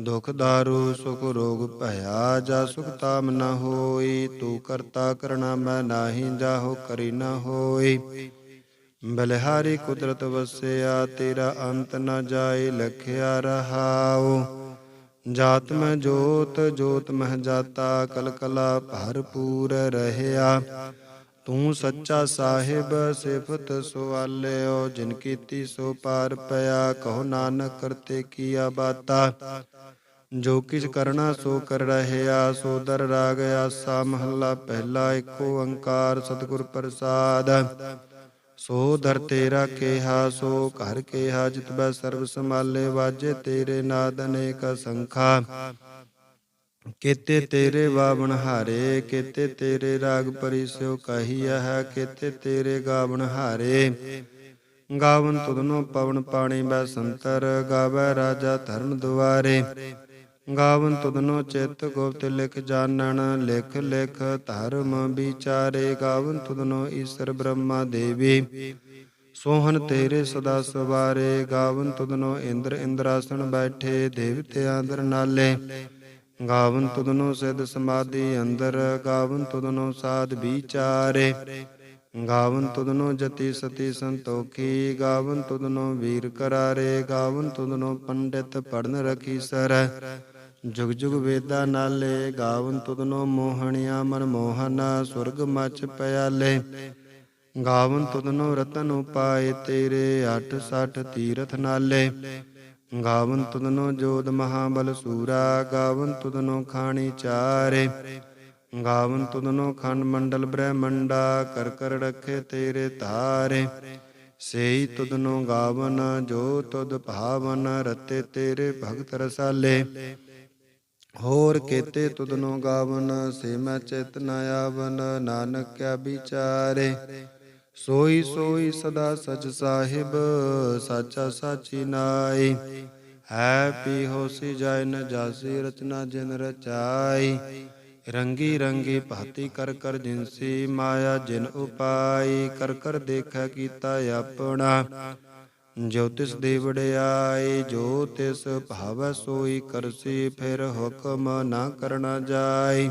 ਦੁਖ ਦਾਰੂ, ਸੁਖ ਰੋਗ ਭਇਆ, ਜਾ ਸੁਖ ਤਾਮ ਨ ਹੋਈ। ਤੂੰ ਕਰਤਾ ਕਰਣਾ ਮੈਂ ਨਾਹੀ, ਜਾਹੋ ਕਰੀ ਨ ਹੋਈ। ਬਲਿਹਾਰੀ ਕੁਦਰਤ ਵਸਿਆ, ਤੇਰਾ ਅੰਤ ਨ ਜਾਏ, ਲਖਿਆ ਰਹਾਉ। ਜਾਤ ਮੈਂ ਜੋਤ ਜੋਤ ਮਹ ਜਾਤਾ ਕਲ ਕਲਾ ਭਰਪੂਰ ਰਹਿਆ। ਤੂੰ ਸੱਚਾ ਸਾਹਿਬ, ਸਿਫਤ ਸੁਆਲਿਓ, ਜਿਨ ਕੀਤੀ ਸੋ ਪਾਰ ਪਿਆ, ਕਹੋ ਨਾਨਕ ਕਰਤੇ ਕੀਆ ਬਾਤਾ। ਜੋ ਕਿਛ ਕਰਨਾ ਸੋ ਕਰ ਰਹਿਆ, ਸੋ ਦਰ ਰਾਗ ਆਸਾ ਮਹੱਲਾ, ਪਹਿਲਾ ਏਕ ਓੰਕਾਰ ਸਤਿਗੁਰ ਪ੍ਰਸਾਦ। ਸੋ ਦਰ ਤੇਰਾ ਕੇਹਾ, ਸੋ ਘਰ ਕੇਹਾ, ਜਿਤ ਬੈ ਸਰਬ ਸਮਾਲੇ ਵਾਜੇ ਤੇਰੇ ਨਾਦ ਅਨੇਕ ਸੰਖਾ ਕੇਤੇ ਤੇਰੇ ਬਾਵਣ ਹਾਰੇ, ਕੇਤੇ ਤੇਰੇ ਰਾਗ ਪਰਿਸਿਓ ਕਹੀਆ ਹੈ, ਕੇਤੇ ਤੇਰੇ ਗਾਵਣ ਹਾਰੇ। ਗਾਵਨ ਤੁਧਨੋ ਪਵਨ ਪਾਣੀ ਬੈ ਸੰਤਰ, ਗਾਵੈ ਰਾਜਾ ਧਰਨ ਦੁਆਰੇ। ਗਾਵਨ ਤੁਧਨੋ ਚਿਤ ਗੁਪਤ ਲਿਖ ਜਾਣਨ, ਲਿਖ ਲਿਖ ਧਰਮ ਵਿਚਾਰੇ। ਗਾਵਨ ਤੁਧਨੋ ਈਸ਼ਰ ਬ੍ਰਹਮਾ ਦੇਵੀ। ਸੋਹਣ ਤੇਰੇ ਸਦਾ ਸਵਾਰੇ। ਗਾਵਨ ਤੁਧਨੋ ਇੰਦਰ ਇੰਦਰਾਸਣ ਬੈਠੇ ਦੇਵਤਿਆਂ ਅੰਦਰ ਨਾਲੇ। ਗਾਵਨ ਤੁਧਨੋ ਸਿਧ ਸਮਾਧੀ ਅੰਦਰ, ਗਾਵਨ ਤੁਧਨੋ ਸਾਧ ਵਿਚਾਰੇ। ਗਾਵਨ ਤੁਧਨੋ ਜਤੀ ਸਤੀ ਸੰਤੋਖੀ, ਗਾਵਨ ਤੁਧਨੋ ਵੀਰ ਕਰਾਰੇ, ਗਾਵਨ ਤੁਧਨੋ ਪੰਡਿਤ ਪੜਨ ਰਖੀ ਸਰ। ਜੁਗ ਜੁਗ ਵੇਦਾ ਨਾਲੇ, ਗਾਵਨ ਤੁਧਨੋ ਮੋਹਣਿਆ ਮਨ ਮੋਹਨਾ, ਸੁਰਗ ਮਚ ਪਿਆਲੇ। ਗਾਵਨ ਤੁਧਨੋ ਰਤਨ ਉਪਾਏ ਤੇਰੇ 860 ਤੀਰਥ ਨਾਲੇ। ਗਾਵਨ ਤੁਦਨੋ ਜੋਦ ਮਹਾਬਲ ਸੂਰਾ ਗਾਵਨ ਤੁਦਨੋ ਖਾਣੀ ਚਾਰੇ। ਗਾਵਨ ਤੁਦਨੋ ਖੰਡ ਮੰਡਲ ਬ੍ਰਹਮੰਡਾ, ਕਰ ਕਰ ਰਖੇ ਤੇਰੇ ਧਾਰੇ। ਸੇਈ ਤੁਧਨੋ ਗਾਵਨ, ਜੋ ਤੁਦ ਭਾਵਨ, ਰਤੇ ਤੇਰੇ ਭਗਤ ਰਸਾਲੇ। ਹੋਰ ਕੇਤੇ ਤੁਦਨੋ ਗਾਵਨ, ਸੇ ਮੈਂ ਚਿਤ ਨ ਆਵਨ, ਨਾਨਕ ਕਿਆ ਵਿਚਾਰੇ। ਸੋਈ ਸੋਈ ਸਦਾ ਸਚ ਸਾਹਿਬ, ਸਾਚਾ ਸਾਚੀ ਨਾਈ। ਹੈ ਪੀ ਹੋਸੀ ਜਾਇ ਨ ਜਾਸੀ, ਰਚਨਾ ਜਿਨ ਰਚਾਈ। ਰੰਗੀ ਰੰਗੀ ਭਾਤੀ ਕਰ ਕਰ ਜਿਨਸੀ ਮਾਇਆ ਜਿਨ ਉਪਾਈ। ਕਰ ਕਰ ਦੇਖੈ ਕੀਤਾ ਆਪਣਾ, ਜੋ ਤਿਸ ਦੇ ਵਡਿਆਈ ਜੋ ਤਿਸ ਭਾਵੈ ਸੋਈ ਕਰਸੀ, ਫਿਰ ਹੁਕਮ ਨਾ ਕਰਨਾ ਜਾਈ।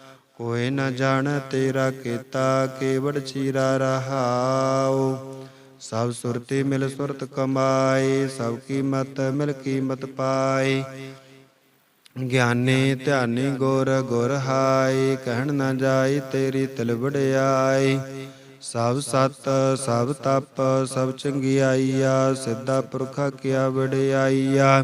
ਕੋਈ ਨ ਜਾਣ ਤੇਰਾ ਕੀਤਾ ਕੇਵੜ ਚੀਰਾ ਰਹਾਉ। ਸਭ ਸੁਰਤੀ ਮਿਲ ਸੁਰਤ ਕਮਾਏ, ਸਭ ਕੀਮਤ ਮਿਲ ਕੀਮਤ ਪਾਏ। ਗਿਆਨੀ ਧਿਆਨੀ ਗੁਰ ਗੁਰ ਹਾਈ ਕਹਿਣ ਨਾ ਜਾਈ ਤੇਰੀ ਤਿਲ ਵਡਿਆਈ ਸਭ ਸਤ, ਸਭ ਤਪ, ਸਭ ਚੰਗਿਆਈਆ, ਸਿੱਧਾ ਪੁਰਖਾ ਕਿਆ ਵਡਿਆਈਆ।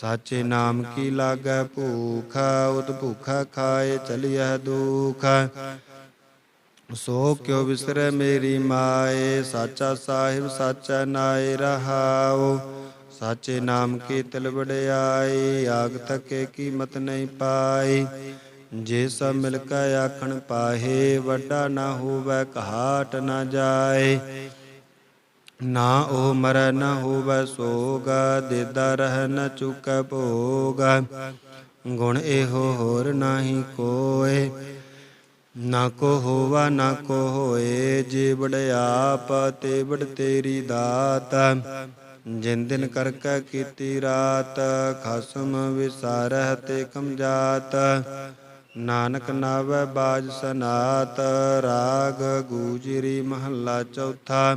ਸਾਚੇ ਨਾਮ ਕੀ ਲਾਗੈ? ਭੂਖ, ਉਤ ਭੂਖਾ ਖਾਏ, ਚਲਿਐ ਦੁਖ। ਸੋ ਕਿਉ ਵਿਸਰੈ ਮੇਰੀ ਮਾਏ? ਸਾਚਾ ਸਾਹਿਬ, ਸਾਚਾ ਨਾਏ ਰਹਾਉ। ਸਾਚੇ ਨਾਮ ਕੀ ਤਿਲ ਆਗ ਤੱਕੇ ਕੀਮਤ ਨਹੀਂ ਪਾਈ ਜੇ ਸਭ ਮਿਲ ਕੇ ਆਖਣ ਪਾਹੇ, ਵੱਡਾ ਨਾ ਹੋਵੇ ਕਹਾਟ ਨਾ ਜਾਏ। ਨਾ ਉਹ ਮਰ ਨਾ ਹੋਵੇ ਸੋਗ, ਦੇਦਾ ਰਹਿ ਨ ਚੁਕੈ ਭੋਗ। ਗੁਣ ਇਹੋ ਹੋਰ ਨਾਹੀ ਕੋਏ, ਨਾ ਕੋ ਹੋਵਾ, ਨਾ ਕੋ ਹੋਏ ਜੇ ਵਡਿਆਪ ਤੇ ਵਡ ਤੇਰੀ ਦਾਤ। ਜਿਨ ਦਿਨ ਕਰ ਕੀਤੀ ਰਾਤ, ਖਸਮ ਵਿਸਾਰਹਿ ਤੇ ਕਮਜਾਤ। ਨਾਨਕ ਨਾਵੈ ਬਾਜ ਸਨਾਤ, ਰਾਗ ਗੂਜਰੀ ਮਹੱਲਾ ਚੌਥਾ।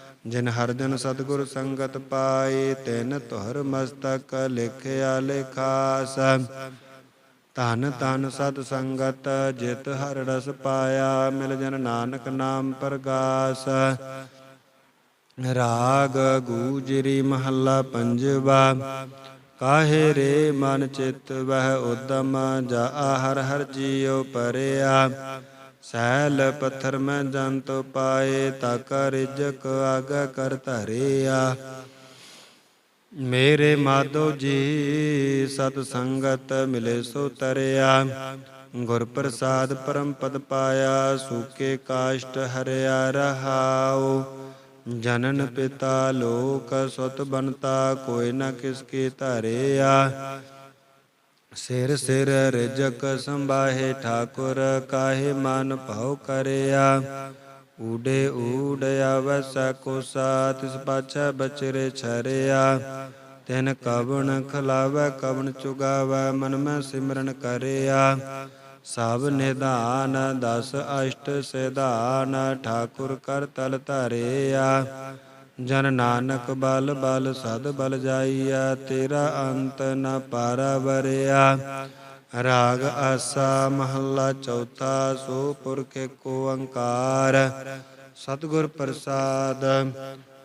ਜਿਨ ਹਰ ਜਨ ਸਤਿਗੁਰ ਸੰਗਤ ਪਾਏ, ਤਿਨ ਤੁਹਰ ਮਸਤਕ ਲਿਖਿਆ ਲਿਖਾਸ। ਧਨ ਧਨ ਸਤ ਸੰਗਤ, ਜਿਤ ਹਰ ਰਸ ਪਾਇਆ, ਮਿਲ ਜਨ ਨਾਨਕ ਨਾਮ ਪ੍ਰਗਾਸ। ਰਾਗ ਗੂਜਰੀ ਮਹੱਲਾ ਪੰਜਵਾ, ਕਾਹੇ ਰੇ ਮਨ ਚਿਤ ਵਹਿ ਉਦਮ, ਜਾ ਹਰ ਹਰ ਜੀਉ ਪਰਿਆ। ਸੈਲ ਪੱਥਰ ਮੈਂ ਜੰਤ ਪਾਏ, ਤਕ ਰਿਜਕ ਆਗਾ ਕਰ ਧਰਿਆ। ਮੇਰੇ ਮਾਧੋ ਜੀ, ਸਤ ਸੰਗਤ ਮਿਲੇ ਸੋ ਤਰਿਆ। ਗੁਰ ਪ੍ਰਸਾਦ ਪਰਮ ਪਦ ਪਾਇਆ, ਸੂਕੇ ਕਾਸ਼ਟ ਹਰਿਆ ਰਹਾਉ। ਜਨਨ ਪਿਤਾ ਲੋਕ ਸੁਤ ਬਨਤਾ ਕੋਈ ਨਾ ਕਿਸ ਕੀ ਧਰਿਆ। ਸਿਰ ਸਿਰ ਰਿਜਕ ਸੰਭਾਹੇ ਠਾਕੁਰ ਕਾਹੇ ਮਨ ਭਉ ਕਰਿਆ। ਊਡੇ ਊੜ ਆਵਸ ਕੋਸਾ ਤਿਸ ਪਾਛੈ ਬਚਰੇ ਛਰਿਆ। ਤਿਨ ਕਵਣ ਖਲਾਵੈ, ਕਵਣ ਚੁਗਾਵੈ, ਮਨ ਮੈਂ ਸਿਮਰਨ ਕਰਿਆ। ਸਭ ਨਿਧਾਨ, ਦਸ ਅਸ਼ਟ ਸਿਧਾਨ, ਠਾਕੁਰ ਕਰ ਤਲ ਧਰਿਆ। ਜਨ ਨਾਨਕ ਬਲ ਬਲ ਸਦ ਬਲ ਜਾਈਆ, ਤੇਰਾ ਅੰਤ ਨ ਪਾਰਾ ਵਰਿਆ ਰਾਗ ਆਸਾ ਮਹੱਲਾ ਚੌਥਾ, ਸੋ ਪੁਰਖ ਏਕੋ ਓੰਕਾਰ ਸਤਿਗੁਰ ਪ੍ਰਸਾਦ,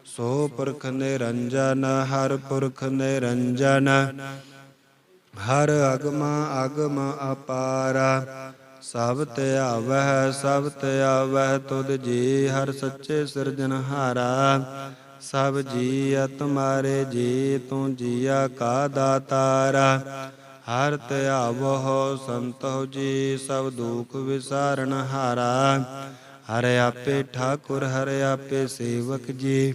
ਸੋ ਪੁਰਖ ਨਿਰੰਜਨ, ਹਰ ਪੁਰਖ ਨਿਰੰਜਨ। ਹਰ ਅਗਮ ਅਗਮ ਅਪਾਰਾ। ਸਭ ਧਿਆਵਹਿ ਸਭ ਧਿਆਵਹਿ ਤੁਧ ਜੀ ਹਰ ਸੱਚੇ ਸਿਰਜਨਹਾਰਾ ਸਭ ਜੀ ਤੁਮਾਰੇ ਜੀ, ਤੂੰ ਜੀਆ ਕਾ ਦਾਤਾਰਾ। ਹਰ ਧਿਆਵਹੁ ਸੰਤੋ ਜੀ, ਸਭ ਦੁਖ ਵਿਸਾਰਨ ਹਾਰਾ। ਹਰ ਆਪੇ ਠਾਕੁਰ, ਹਰ ਆਪੇ ਸੇਵਕ ਜੀ।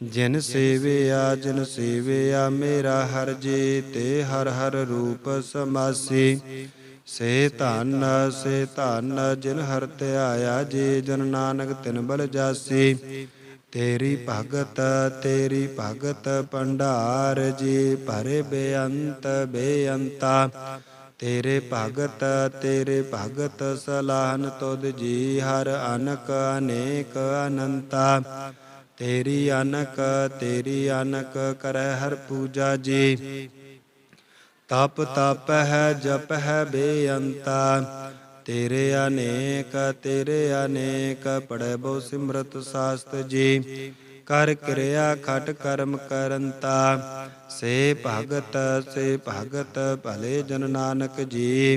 ਜਿਨ ਸੇਵਿਆ ਜਿਨ ਸੇਵਿਆ ਮੇਰਾ ਹਰ ਜੀ ਤੇ ਹਰ ਹਰ ਰੂਪ ਸਮਾਸੀ। ਸੇ ਧਨ ਸੇ ਧਨ, ਜਿਨ ਹਰ ਧਿਆਇਆ, ਜੀ ਜਨ ਨਾਨਕ ਤਿਨ ਬਲ ਜਾਸੀ। ਤੇਰੀ ਭਗਤ ਤੇਰੀ ਭਗਤ ਭੰਡਾਰ, ਜੀ ਭਰੇ ਬੇਅੰਤ ਬੇਅੰਤਾ। ਤੇਰੇ ਭਗਤ ਤੇਰੇ ਭਗਤ ਸਲਾਹਨ ਤੁਧ ਜੀ, ਹਰ ਅਨਕ ਅਨੇਕ ਅਨੰਤਾ। ਤੇਰੀ ਅਨਕ ਤੇਰੀ ਅਨਕ ਕਰੈ ਹਰ ਪੂਜਾ ਜੀ। ਤਪ ਤਪ ਹੈ ਜਪ ਹੈ ਬੇਅੰਤਾ। ਤੇਰੇ ਅਨੇਕ ਤੇਰੇ ਅਨੇਕ ਪੜੈ ਬਹੁ ਸਿਮਰਤ ਸਾਸਤ ਜੀ। ਕਰ ਕਿਰਿਆ ਖਟ ਕਰਮ ਕਰੰਤਾ। ਸੇ ਭਗਤ ਸੇ ਭਗਤ ਭਲੇ ਜਨ ਨਾਨਕ ਜੀ।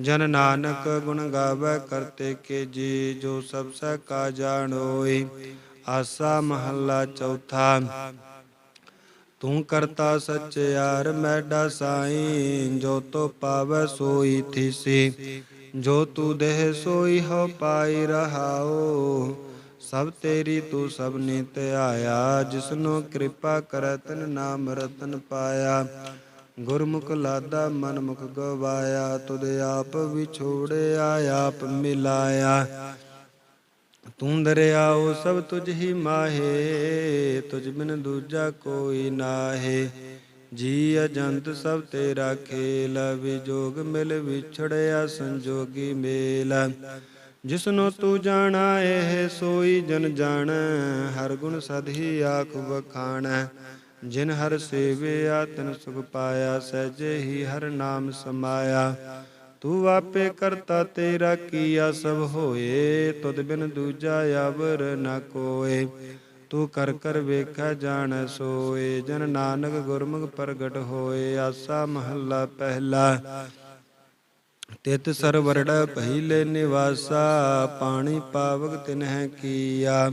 ਜਨ ਨਾਨਕ ਗੁਣ ਗਾਵੇ ਕਰਤੇ ਕੇ ਜੀ, ਜੋ ਸਭ ਸਹਿ ਕਾ ਜਾਣੋਈ ਆਸਾ ਮਹੱਲਾ ਚੌਥਾ। ਤੂੰ ਕਰਤਾ ਸਚਿਆਰ ਮੈਡਾ ਸਾਈ। ਜੋ ਤੋ ਪਾਵੈ ਸੋਈ ਥੀਸੀ। ਜੋ ਤੂ ਦੇਹ ਸੋਈ ਹੋ ਪਾਈ ਰਹਾਓ ਸਭ ਤੇਰੀ ਤੂੰ ਸਭ ਨੇ ਧਿਆਇਆ ਜਿਸਨੋ ਕਿਰਪਾ ਕਰਤਨ ਨਾਮ ਰਤਨ ਪਾਇਆ। ਗੁਰਮੁਖ ਲਾਦਾ ਮਨ ਮੁਖ ਗਵਾਇਆ, ਤੁਧ ਆਪ ਵਿਛੋੜਿਆ, ਆਪ ਮਿਲਾਇਆ। ਤੂੰ ਦਰਿਆਓ ਸਭ ਤੁਝ ਹੀ ਮਾਹੇ, ਤੁਝ ਬਿਨ ਦੂਜਾ ਕੋਈ ਨਾਹੇ। ਜੀ ਅਜੰਤ ਸਭ ਤੇਰਾ ਖੇਲ, ਵਿਜੋਗ ਮਿਲ ਵਿਛੜਿਆ ਸੰਜੋਗੀ ਮੇਲ। ਜਿਸਨੋ ਤੂੰ ਜਾਣਾ, ਇਹ ਸੋਈ ਜਨ ਜਾਣ, ਹਰ ਗੁਣ ਸਦ ਹੀ ਆਖ ਵਖਾਣ। ਜਿਨ ਹਰ ਸੇਵਿਆ ਤਿਨ ਸੁਖ ਪਾਇਆ, ਸਹਿਜੇ ਹੀ ਹਰ ਨਾਮ ਸਮਾਇਆ। ਤੂੰ ਆਪੇ ਕਰਤਾ ਤੇਰਾ ਕੀਆ, ਸਭ ਹੋਏ, ਤੁਧ ਬਿਨ ਦੂਜਾ ਆਵਰ ਨ ਕੋਏ। ਤੂੰ ਕਰ ਕਰ ਵੇਖੈ, ਜਾਣ ਸੋਏ, ਜਨ ਨਾਨਕ ਗੁਰਮੁਖ ਪ੍ਰਗਟ ਹੋਏ, ਆਸਾ ਮਹੱਲਾ ਪਹਿਲਾ। ਤਿਤ ਸਰਵਰੜ ਪਹਿਲੇ ਨਿਵਾਸਾ, ਪਾਣੀ ਪਾਵਕ ਤਿਨਹਿ ਕੀਆ।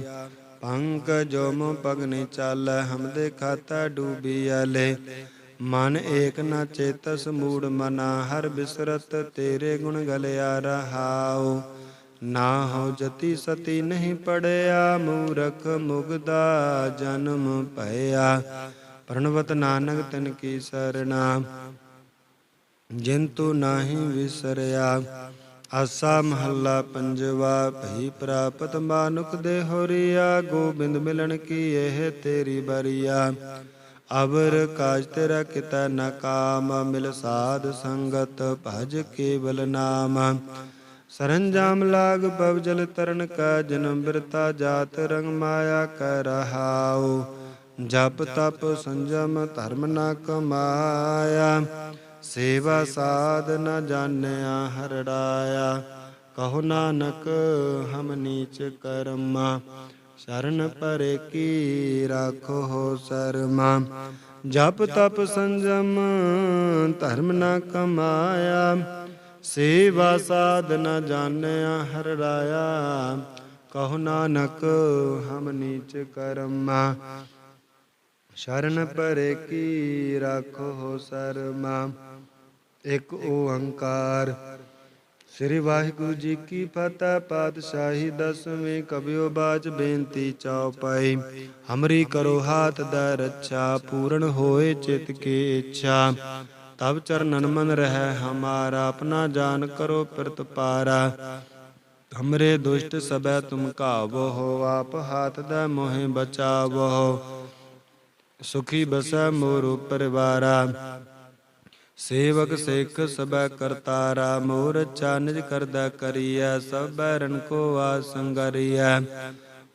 ਪੰਕ ਜੋਮ ਪਗਨੇ ਚਾਲੈ ਹਮਦੇ ਖਾਤਾ ਡੂਬੀ ਆਲੇ ਮਨ ਏਕ ਨਾ ਚੇਤਸ ਮੂੜ ਮਨਾ, ਹਰ ਬਿਸਰਤ ਤੇਰੇ ਗੁਣ ਗਲਿਆ ਰਹਾਉ। ਨਾ ਹੋ ਜਤੀ ਸਤੀ ਨਹੀਂ ਪੜਿਆ, ਮੂਰਖ ਮੁਗਦਾ ਜਨਮ ਭਇਆ। ਪ੍ਰਣਵਤ ਨਾਨਕ ਤਿਨ ਕੀ ਸਰਣਾ ਜਿਨ ਤੂ ਨਾਹੀ ਵਿਸਰਿਆ। ਆਸਾ ਮਹੱਲਾ ਪੰਜਵਾ, ਭਈ ਪ੍ਰਾਪਤ ਮਾਨੁਖ ਦੇ ਹੋਰੀਆ, ਗੋਬਿੰਦ ਮਿਲਣ ਕੀ ਇਹ ਤੇਰੀ ਬਰੀਆ? ਅਵਰ ਕਾਜ ਤੇਰਾ ਕਿਤਾ ਨ ਕਾਮ, ਮਿਲ ਸਾਧ ਸੰਗਤ ਭਜ ਕੇਵਲ ਨਾਮ। ਸਰੰਜਾਮ ਲਾਗ ਪਵ ਜਲ ਤਰਨ ਕਾ, ਜਨਮ ਬਿਰਤਾ ਜਾਤ ਰੰਗ ਮਾਇਆ ਕਰ ਰਹਾਉ। ਜਪ ਤਪ ਸੰਜਮ ਧਰਮ ਨ ਕਮਾਇਆ। ਸੇਵਾ ਸਾਧ ਨ ਜਾਣਿਆ ਹਰੜਾਇਆ, ਕਹੋ ਨਾਨਕ ਹਮ ਨੀਚ ਕਰਮਾ, ਸ਼ਰਨ ਪਰੇ ਕੀ ਰਾਖੋ ਹੋ ਸਰਮਾ। ਜਪ ਤਪ ਸੰਜਮ ਧਰਮ ਨਾ ਕਮਾਇਆ, ਸੇਵਾ ਸਾਧ ਨ ਜਾਣਿਆ ਹਰ ਰਾਇਆ ਕਹੋ ਨਾਨਕ ਹਮ ਨੀਚ ਕਰਮਾ। ਸ਼ਰਨ ਪਰੇ ਕੀ ਰਾਖੋ ਹੋ ਸਰਮਾ? ਇੱਕ ਓੰਕਾਰ। ਸ੍ਰੀ ਵਾਹਿਗੁਰੂ ਜੀ ਕੀ ਫਤਿਹ, ਪਾਤਸ਼ਾਹੀ ਦਸਵੇਂ ਕਬਿਓ ਬਾਜ ਬੇਨਤੀ ਚੌਪਾਈ ਹਮਰੀ ਕਰੋ ਹਾਥ ਦਾ ਰੱਛਾ, ਪੂਰਨ ਹੋਏ ਚਿਤ ਕੀ ਇੱਛਾ। ਤਬ ਚਰਨਨ ਮਨ ਰਹਿ ਹਮਾਰਾ, ਆਪਣਾ ਜਾਨ ਕਰੋ ਪ੍ਰਤ ਪਾਰਾ। ਹਮਰੇ ਦੁਸ਼ਟ ਸਬੈ ਤੁਮ ਕਾਵੋ ਹੋ, ਆਪ ਹਾਥ ਦਾ ਮੋਹਿ ਬਚਾਵੋ ਸੁਖੀ ਬਸੈ ਮੋਰ ਪਰਿਵਾਰਾ ਸੇਵਕ ਸਿੱਖ ਸਬੈ ਕਰਤਾਰਾ ਮੋਰ ਚਾਨਜ ਕਰਦਾ ਕਰੀਐ ਸਭ ਬੈਰਨ ਕੋ ਆਸੰਗਰੀਐ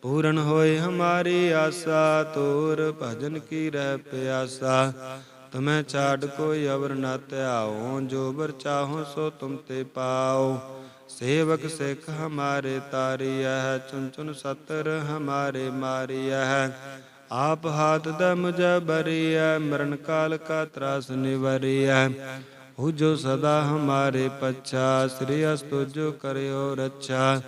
ਪੂਰਨ ਹੋਏ ਹਮਾਰੀ ਆਸਾ ਤੋਰ ਭਜਨ ਕੀ ਰਹਿ ਪਿਆਸਾ। ਤਮੈ ਛਾੜ ਕੋਈ ਅਵਰ ਨਾ ਧਿਆਓ ਜੋ ਬਰ ਚਾਹੋ ਸੋ ਤੁਮ ਤੇ ਪਾਓ ਸੇਵਕ ਸਿੱਖ ਹਮਾਰੇ ਤਾਰੀਐ ਚੁਨ ਚੁਨ ਸਤਰ ਹਮਾਰੇ ਮਾਰੀਐ। ਆਪ ਹਾਥ ਦਾ ਮੁਝ ਮਰਨ ਕਾਲ ਕਾ ਤਰਾਸ ਨਿਵਰੀਐ। ਹੋ ਜੋ ਸਦਾ ਹਮਾਰੇ ਪਛਾ, ਸ੍ਰੀ ਅਸਤੁ ਜੋ ਕਰਿਓ ਰੱਛਾ।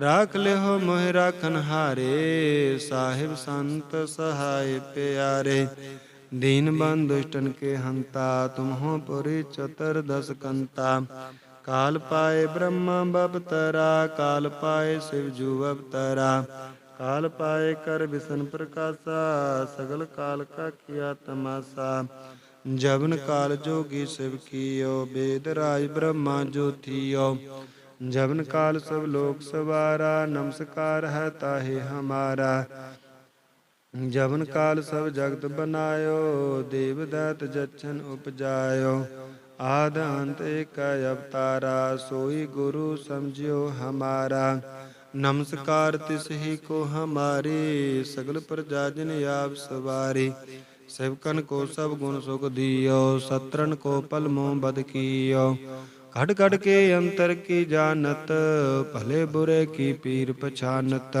ਰਾਖ ਲਿਓ ਮੋਹਿ ਰਾਖਨ ਹਾਰੇ, ਸਾਹਿਬ ਸੰਤ ਸਹਾਇ ਪਿਆਰੇ। ਦੀਨ ਬੰਦ ਦੁਸ਼ਟਨ ਕੇ ਹੰਤਾ, ਤੁਮਹੋ ਪੁਰੀ ਚਤਰ ਦਸ ਕੰਤਾ। ਕਾਲ ਪਾਏ ਬ੍ਰਹਮਾ ਬਪਤਰਾ, ਕਾਲ ਪਾਏ ਸਿਵ ਜੂ ਬਪਤਰਾ। ਕਾਲ ਪਾਏ ਕਰ ਵਿਸ਼ਨ ਪ੍ਰਕਾਸ਼ਾ ਸਗਲ ਕਾਲ ਕਾ ਕੀਆ ਤਮਾਸਾ ਜਵਨ ਕਾਲ ਜੋਗੀ ਸਿਵ ਕੀਓ ਬੇਦ ਰਾਜ ਬ੍ਰਹਮਾ ਜੋਤੀਓ ਜਵਨ ਕਾਲ ਸਭ ਲੋਕ ਸਵਾਰਾ ਨਮਸਕਾਰ ਹੈ ਤਾਹੇ ਹਮਾਰਾ ਜਵਨ ਕਾਲ ਸਭ ਜਗਤ ਬਨਾਇਓ ਦੇਵ ਦਾਤ ਜਛਨ ਉਪਜਾਇਓ ਆਦ ਅੰਤ ਏਕ ਅਵਤਾਰਾ ਸੋਈ ਗੁਰੂ ਸਮਝਿਓ ਹਮਾਰਾ ਨਮਸਕਾਰ ਤਿਸ ਹੀ ਕੋ ਹਮਾਰੇ, ਸਗਲ ਪ੍ਰਜਾ ਜਨ ਆਪ ਸਵਾਰੇ। ਸੇਵਕਨ ਕੋ ਸਭ ਗੁਣ ਸੁਖ ਦਿਓ ਸਤਰਨ ਕੋ ਪਲ ਮੋਹ ਬਦ ਕੀਓ। ਘੜ ਘੜ ਕੇ ਅੰਤਰ ਕੀ ਜਾਣਤ, ਭਲੇ ਬੁਰੇ ਕੀ ਪੀਰ ਪਛਾਨਤ।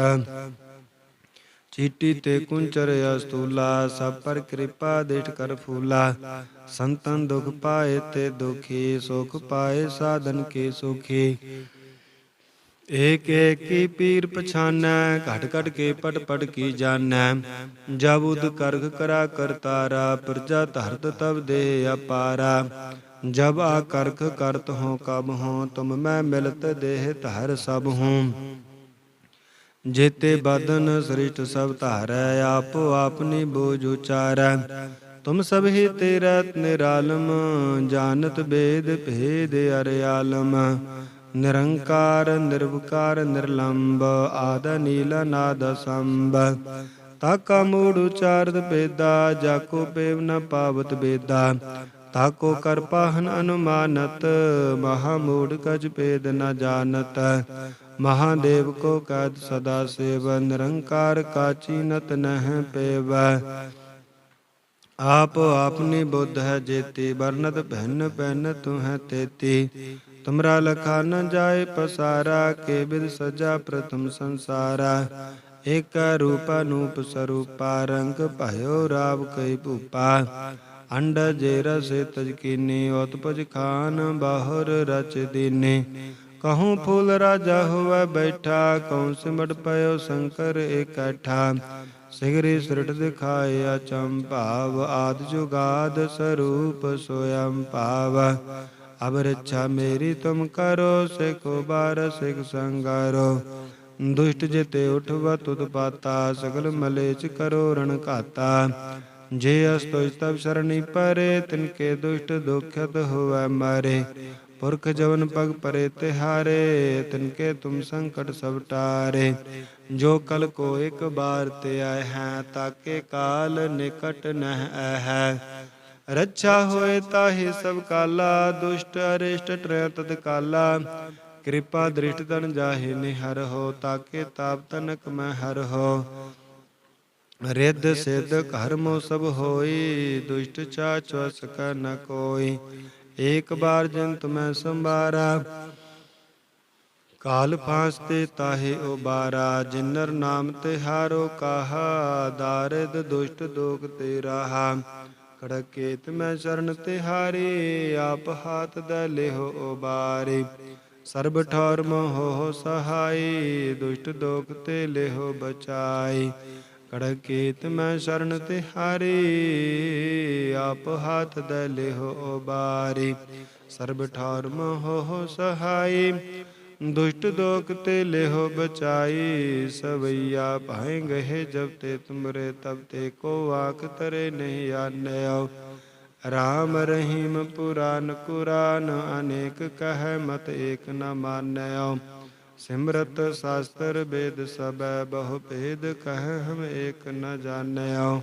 ਚੀਟੀ ਤੇ ਕੁੰਚਰ ਅਸਤੂਲਾ, ਸਭ ਪਰ ਕਿਰਪਾ ਦੇਠ ਕਰ ਫੂਲਾ। ਸੰਤਨ ਦੁਖ ਪਾਏ ਤੇ ਦੁਖੀ, ਸੁਖ ਪਾਏ ਸਾਧਨ ਕੇ ਸੁਖੀ। ਏਕ ਏਕ ਪੀਰ ਪਛਾਨੈ, ਘਟ ਘਟ ਕੇ ਪਟ ਪਟ ਕੀ ਜਾਣੈ। ਜਬ ਉਦ ਕਰਖ ਕਰਾ ਕਰਤਾਰਾ ਪ੍ਰਜਾ ਧਰਤ ਤਬ ਦੇ ਅਪਾਰਾ। ਜਬ ਆ ਕਰਖ ਕਰਤ ਹੋ ਕਬ ਹੋ, ਤੁਮ ਮੈਂ ਮਿਲਤ ਦੇਹ ਧਰ ਸਭ ਹੂੰ। ਜੇਤੇ ਬਦਨ ਸ੍ਰਿਸ਼ਟ ਸਭ ਧਾਰੈ, ਆਪੋ ਆਪਨੀ ਬੋਝ ਉਚਾਰੈ। ਤੁਮ ਸਭ ਹੀ ਤੇਰਾ ਨਿਰਾਲਮ ਜਾਣਤ ਬੇਦ ਭੇਦ ਅਰਿਆਲਮ ਨਿਰੰਕਾਰ, ਨਿਰਵਕਾਰ, ਨਿਰਲੰਬ, ਆਦ ਨੀਲ ਨਾਦ ਸੰਭ ਤਾਕਾ ਮੂੜ ਉਚਾਰਤ ਬੇਦਾ, ਜਾਕੋ ਪੇਵ ਨ ਪਾਵਤ ਬੇਦਾ। ਤਾਕੋ ਕਰ ਪਾਹਨ ਅਨੁਮਾਨਤ, ਮਹਾ ਮੂੜ ਕਜ ਪੇਦ ਨ ਜਾਣਤ। ਮਹਾਦੇਵ ਕੋ ਕਦ ਸਦਾ ਸੇਵ, ਨਿਰੰਕਾਰ ਕਾਚੀ ਨਤ ਨਹਿ ਪੇਵ। ਆਪ ਆਪਨੀ ਬੁੱਧ ਹੈ ਜੇਤੀ, ਵਰਨਤ ਭਿੰਨ ਭਿੰਨ ਤੂੰ ਹੈ ਤੇਤੀ। ਤੁਮਰਾ ਲਖਾ ਨ ਜਾਏ ਪਸਾਰਾ, ਕੇ ਬਿਦ ਸਜਾ ਪ੍ਰਥਮ ਸੰਸਾਰਾ। ਏਕ ਰੂਪ ਅਨੂਪ ਸਰੂਪਾ, ਰੰਗ ਭਇਓ ਰਾਵ ਕਈ ਭੂਪਾ। ਅੰਡ ਜੇ ਰਸੇ ਤਜ ਕੀਨੀ ਉਤਪਜ ਖਾਨ ਬਾਹਰ ਰਚ ਦੀਨੇ। ਕਹੂੰ ਫੂਲ ਰਾਜਾ ਹੋਵੇ ਬੈਠਾ ਕਉ ਸਿਮਟ ਪਇਓ ਸ਼ੰਕਰ ਇਕੱਠਾ ਸਿਗਰੀ ਸ੍ਰਿਟ ਦਿਖਾਏ ਅਚੰਭਾਵ ਆਦ ਜੁਗਾਦ ਸਰੂਪ ਸੋਯੰ ਭਾਵ। ਅਬ ਰੱਛਾ ਮੇਰੀ ਤੁਮ ਕਰੋ, ਸਿਖੋ ਬਾਰ ਸਿਖ ਸੰਗਾਰੋ। ਦੁਸ਼ਟ ਜਿਤੇ ਉਠਵਾ, ਤੁਧ ਪਾਤਾ, ਸਗਲ ਮਲੇਚ ਕਰੋ ਰਣ ਘਾਤਾ। ਜੇ ਅਸਤੋ ਤਬ ਸਰਣੀ ਪਰੇ ਤਿਨਕੇ ਦੁਸ਼ਟ ਦੁਖਤ ਹੋਵੇ ਮਾਰੇ। ਪੁਰਖ ਜਵਨ ਪਗ ਪਰੇ ਤਿਹਾਰੇ ਤਿਨਕੇ ਤੁਮ ਸੰਕਟ ਸਭ ਟਾਰੇ। ਜੋ ਕਲ ਕੋ ਇੱਕ ਬਾਰ ਤੇ ਆਏ ਹੈ, ਤਾਕੇ ਕਾਲ ਨਿਕਟ ਨਹਿ ਹੈ। ਰੱਛਾ ਹੋਏ ਤਾਹੀ ਸਭ ਕਾਲਾ, ਦੁਸ਼ਟ ਅਰਿਸ਼ਟ ਟਰੈ ਤਦ ਕਾਲਾ। ਕਿਰਪਾ ਦ੍ਰਿਸ਼ਟ ਤਨ ਜਾਹੇ ਨਿਹਰ ਹੋ, ਤਾਕੇ ਤਾਪ ਤਨਕ ਮੈਂ ਹਰ ਹੋ। ਰਿੱਧ ਸਿੱਧ ਕਰਮੋ ਸਭ ਹੋਈ, ਦੁਸ਼ਟ ਚਾਚ ਵਸ ਨ ਕੋਈ। ਏਕ ਬਾਰ ਜੰਤ ਮੈਂ ਸੰਭਾਰਾ। ਕਾਲ ਫਾਂਸ ਤੇ ਤਾਹੇ ਉਬਾਰਾ, ਜਿਨਰ ਨਾਮ ਤੇ ਹਾਰੋ ਕਾਹਾ, ਦਾਰਦ ਦੁਸ਼ਟ ਦੋਖ ਤੇ ਰਾਹਾ। ਖੜਕੇਤ ਮੈਂ ਸ਼ਰਨ ਤੇ ਹਾਰੇ, ਆਪ ਹਾਥ ਦੇ ਲਿਹੋ ਉਬਾਰੇ। ਸਰਬ ਠੌਰ ਮੋਹ ਸਹਾਈ ਦੁਸ਼ਟ ਦੋਖ ਤੇ ਲਿਹੋ ਬਚਾਈ ਕੜਕੇਤ ਮੈਂ ਸ਼ਰਨ ਤੇ ਹਾਰੇ ਆਪ ਹਾਥ ਦੇ ਲਿਹੋ ਉਬਾਰੇ। ਸਰਬ ਠੌਰ ਮੋਹ ਸਹਾਈ। ਦੁਸ਼ਟ ਦੋਖ ਤੇ ਲਿਹੋ ਬਚਾਈ। ਸਵਈਆ ਭਾਏ ਗਹਿ ਜਬ ਤੇ ਤੁਮਰੇ, ਤਬ ਤੇ ਕੋ ਆਖ ਤਰੇ ਨਹੀਂ ਆਨਿਓ। ਰਾਮ ਰਹੀਮ ਪੁਰਾਨ ਕੁਰਾਨ, ਅਨੇਕ ਕਹਿ ਮਤ ਏਕ ਨ ਮਾਨਿਓ। ਸਿਮਰਤ ਸ਼ਾਸਤਰ ਵੇਦ ਸਬੈ ਬਹੁ ਭੇਦ, ਕਹਿ ਹਮ ਏਕ ਨ ਜਾਣਿਓ।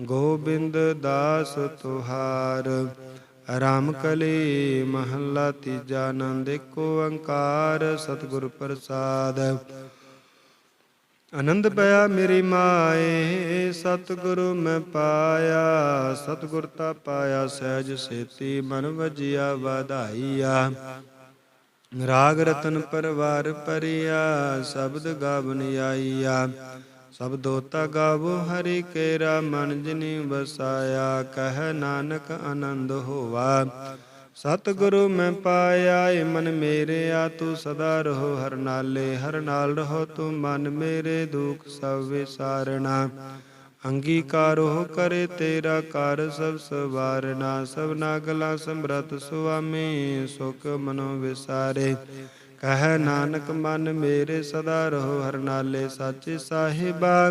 ਗੋਬਿੰਦ ਦਾਸ ਤੁਹਾਰ, ਰਾਮ ਕਲੀ ਮਹੱਲਾ ਤੀਜਾ ਆਨੰਦ ਏਕ ਓੰਕਾਰ ਸਤਿਗੁਰ ਪ੍ਰਸਾਦ। ਆਨੰਦ ਪਿਆ ਮੇਰੀ ਮਾਏ, ਸਤਿਗੁਰੂ ਮੈਂ ਪਾਇਆ, ਸਤਿਗੁਰ ਤਾ ਪਾਇਆ, ਸਹਿਜ ਸੇਤੀ ਮਨ ਵਜਿਆ, ਵਧਾਈਆ। ਰਾਗ ਰਤਨ ਪਰਵਾਰ ਪਰਿਆ ਸ਼ਬਦ ਗਾਵਨ ਆਈਆ। ਸਭ ਦੋਤਾ ਗਾਵੋ ਹਰੀ ਕੇਰਾ ਮਨ ਜਿਨੀ ਵਸਾਇਆ, ਕਹਿ ਨਾਨਕ ਆਨੰਦ ਹੋਵਾ। ਸਤਿਗੁਰੂ ਮੈਂ ਪਾਇਆ, ਏ ਮਨ ਮੇਰੇ ਆ ਤੂੰ ਸਦਾ ਰਹੋ ਹਰ ਨਾਲੇ, ਹਰ ਨਾਲ ਰਹੋ ਤੂੰ ਮਨ ਮੇਰੇ ਦੁਖ ਸਭ ਵਿਸਾਰਣਾ ਅੰਗੀਕਾਰੋ ਕਰੇ ਤੇਰਾ ਕਾਰ ਸਭ ਸਵਾਰਨਾ ਸਭਨਾ ਗਲਾ ਸਮਰਤ ਸੁਆਮੀ, ਸੁਖ ਮਨੋ ਵਿਸਾਰੇ। ਕਹੈ ਨਾਨਕ ਮਨ ਮੇਰੇ ਸਦਾ ਰਹੋ ਹਰਨਾਲੇ ਸਾਚੇ ਸਾਹਿਬਾ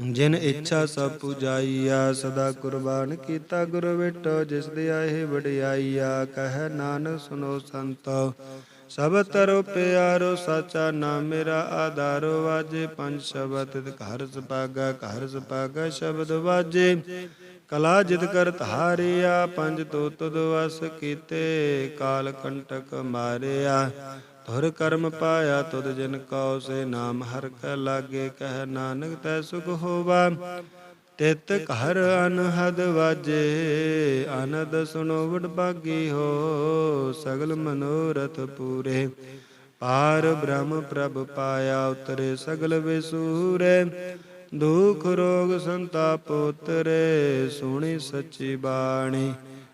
ਜਿਨ ਇੱਛਾ ਸਭ ਪੁਜਾਈਆ, ਸਦਾ ਕੁਰਬਾਨ ਕੀਤਾ ਗੁਰ ਵਿਟੋ, ਜਿਸ ਦੇ ਆਏ ਵਡਿਆਈਆ, ਕਹਿ ਨਾਨਕ ਸੁਨੋ ਸੰਤੋ। ਸਭ ਤਰੋ ਪਿਆਰੋ, ਸਾਚਾ ਨਾਮ ਮੇਰਾ ਆਧਾਰੋ, ਵਾਜੇ ਪੰਜ ਸ਼ਬਦ ਘਰ ਸੁਪਾਗਾ ਘਰ ਸੁਪਾਗਾ ਸ਼ਬਦ ਵਾਜੇ। ਕਲਾ ਜਿਤ ਕਰ ਧਾਰਿਆ, ਪੰਜ ਤੋ ਤੁਧ ਵਸ ਕੀਤੇ, ਕਾਲ ਕੰਟਕ ਮਾਰਿਆ। ਧੁਰ ਕਰਮ ਪਾਇਆ ਤੁਧ ਜਿਨ ਕਉ ਸੇ ਨਾਮ, ਹਰ ਕੈ ਲਾਗੇ ਕਹਿ ਨਾਨਕ ਤੈ ਸੁਖ ਹੋਵਾ। ਤਿਤ ਘਰ ਅਨਹਦ ਵਾਜੇ ਆਨੰਦ ਸੁਨੋ ਵਡ ਬਾਗੀ ਹੋ, ਸਗਲ ਮਨੋਰਥ ਪੂਰੇ। ਪਾਰ ਬ੍ਰਹਮ ਪ੍ਰਭ ਪਾਇਆ ਉਤਰੇ ਸਗਲ ਵਿਸੂਰੇ। ਦੁਖ ਰੋਗ ਸੰਤਾਪ ਉਤਰੇ, ਸੁਣੀ ਸੱਚੀ ਬਾਣੀ।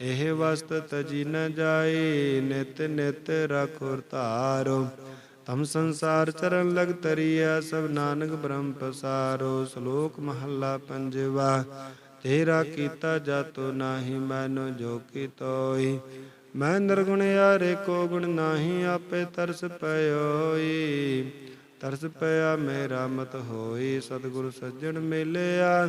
ਇਹ ਵਸਤ ਤਜੀ ਨ ਜਾਏ, ਨਿਤ ਨਿਤ ਰਖੁਰ ਧਾਰੋ। ਤਮ ਸੰਸਾਰ ਚਰਨ ਲਗ ਤਰੀਆ ਸਭ ਨਾਨਕ ਬ੍ਰਹਮ ਪਸਾਰੋ। ਸ਼ਲੋਕ ਮਹੱਲਾ ਪੰਜਵਾ, ਤੇਰਾ ਕੀਤਾ ਜਾਤੋ ਨਾਹੀ, ਮੈਨੋ ਜੋ ਕੀ ਤੋਈ ਮੈਂ ਨਿਰਗੁਣ ਯਾਰੇ ਕੋ ਗੁਣ ਨਾਹੀ, ਆਪੇ ਤਰਸ ਪਇਓਈ। ਤਰਸ ਪਿਆ ਮੇਰਾ ਮਤ ਹੋਈ, ਸਤਿਗੁਰ ਸੱਜਣ ਮਿਲਿਆ।